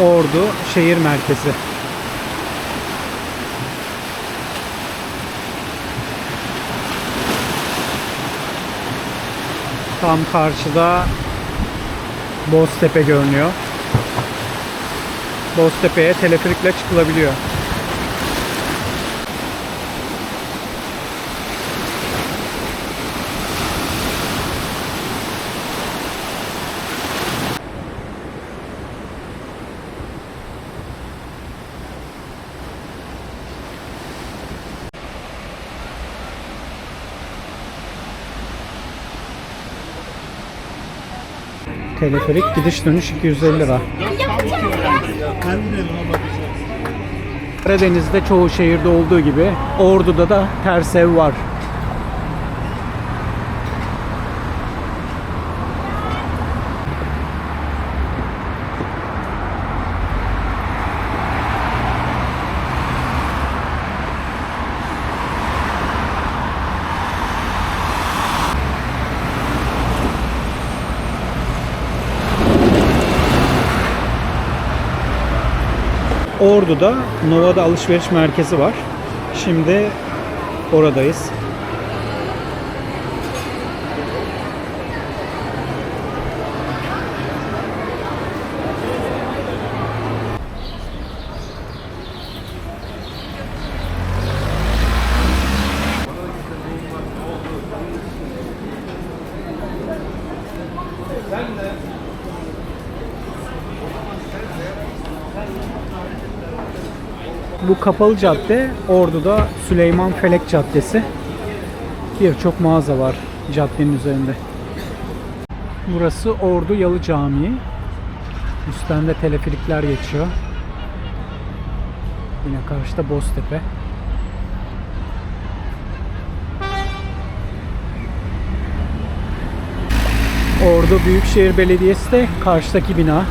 Ordu şehir merkezi. Tam karşıda Boztepe görünüyor. Boztepe'ye teleferikle çıkılabiliyor. Teleferik gidiş dönüş 250 lira. Karadeniz'de çoğu şehirde olduğu gibi Ordu'da da ters ev var. Ordu'da Nova'da alışveriş merkezi var. Şimdi oradayız. Bu kapalı cadde Ordu'da Süleyman Felek Caddesi. Birçok mağaza var caddenin üzerinde. Burası Ordu Yalı Camii. Üstten de teleferikler geçiyor. Yine karşıda Boztepe. Ordu Büyükşehir Belediyesi de karşıdaki bina.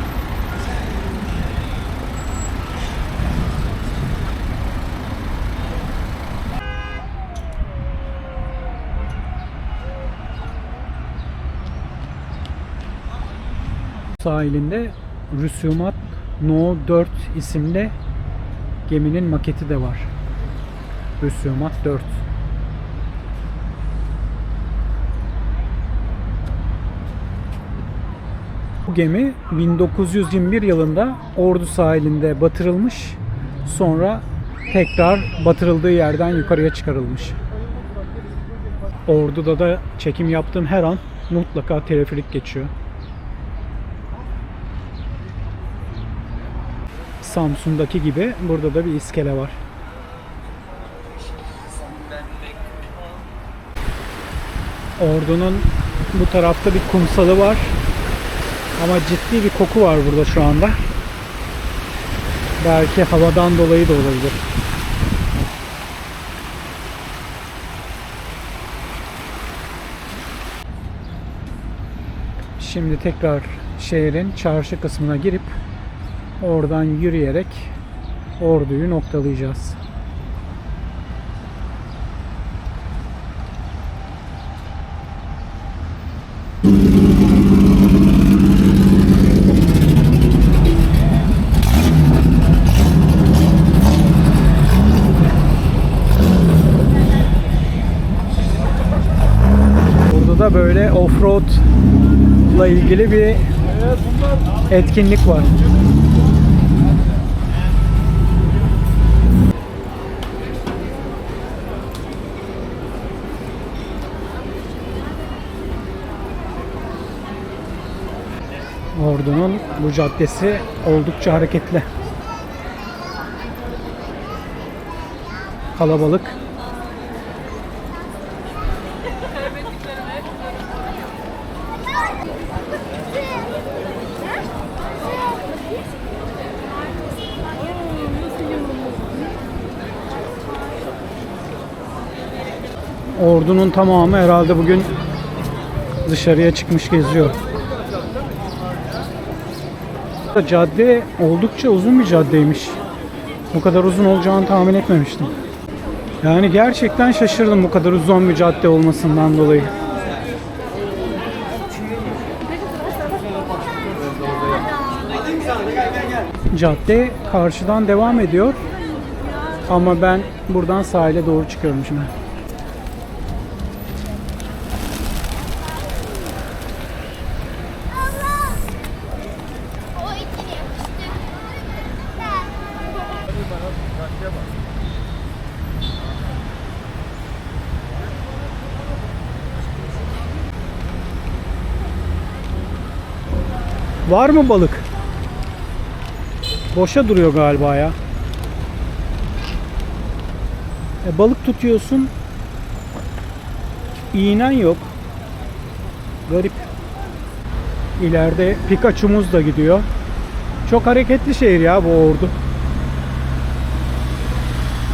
Sahilinde Rüsumat No 4 isimli geminin maketi de var. Rüsumat 4. Bu gemi 1921 yılında Ordu sahilinde batırılmış. Sonra tekrar batırıldığı yerden yukarıya çıkarılmış. Ordu'da da çekim yaptığım her an mutlaka teleferik geçiyor. Samsun'daki gibi burada da bir iskele var. Ordu'nun bu tarafta bir kumsalı var. Ama ciddi bir koku var burada şu anda. Belki havadan dolayı da olabilir. Şimdi tekrar şehrin çarşı kısmına girip Oradan yürüyerek orduyu noktalayacağız. Burada da böyle offroad ile ilgili bir etkinlik var. Ordu'nun bu caddesi oldukça hareketli. Kalabalık. Ordunun tamamı herhalde bugün dışarıya çıkmış geziyor. Cadde oldukça uzun bir caddeymiş. Bu kadar uzun olacağını tahmin etmemiştim. Yani gerçekten şaşırdım bu kadar uzun bir cadde olmasından dolayı. cadde karşıdan devam ediyor. Ama ben buradan sahile doğru çıkıyorum şimdi. Var mı balık? Boşa duruyor galiba ya. E, balık tutuyorsun. İğnen yok. Garip. İleride Pikachu'muz da gidiyor. Çok hareketli şehir ya bu Ordu.